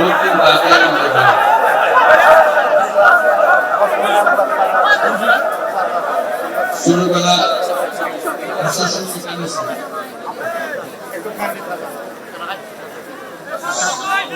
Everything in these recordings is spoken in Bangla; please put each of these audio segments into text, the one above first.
যাই। ছোটবেলা প্রশাসন এখানে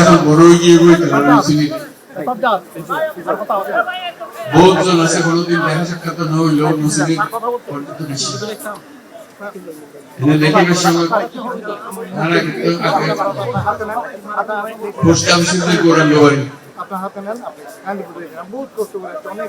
শহর বড় হয়ে গিয়ে চিনি সব যা আর কথা হবে বহুত জন আছে কোনোদিন দেখা সাক্ষাৎ না হইলেও মুসলিম। পর্যন্ত বেশি। এনে দেখি বেশি কিন্তু পোস্ট অফিসে যে করে ব্যবহারী আপনার হাতে নেন আপনি হ্যান্ড করে দেন কষ্ট করে অনেক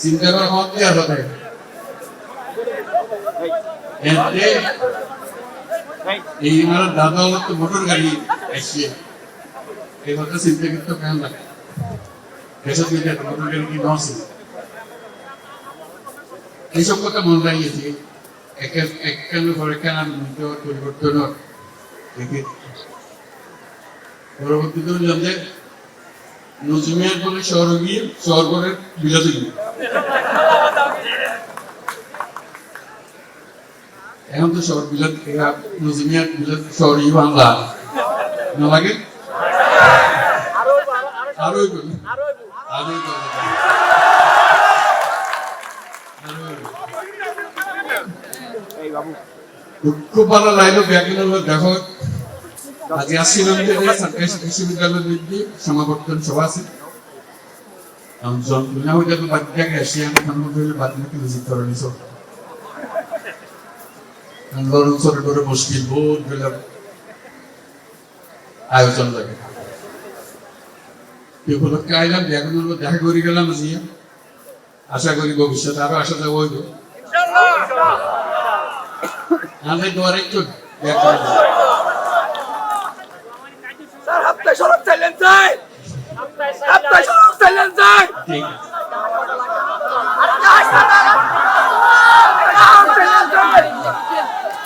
চিন্তা করা কি হবে এই আমার দাদা হলো তো মোটর গাড়ি আসছে। এই কথা চিন্তা করতে কেন লাগে এসব দিকে মোটর গাড়ি কি নসে এইসব কথা মনে রাখিয়েছি একখানে পরে কেন পরিবর্তন দেখে। পরবর্তীতে বললাম যে নজমিয়ার বলে শহর গিয়ে শহর এখন তো শহর বিলাত নজমিয়ার বিলাত শহরই বাংলা। না লাগে? আরোই বলি আরোই বলি দেখো। আজকে যে সরকারি বিশ্ববিদ্যালয়ের মধ্যে সমাবর্তন সভা আছে। বাদ জায়গায় আসি আমি খানমন্ত্রী হলে বাদ নাকি ভিজিট করে নিছ। আন্দোলন করে করে মুশকিল বহুত গেলাম আয়োজন লাগে। এই উপলক্ষে আইলাম ব্যাকরণ দেখা করে গেলাম আজকে আশা করি ভবিষ্যতে আরও আসা যাব হইব। আমাদের দোয়ারে একটু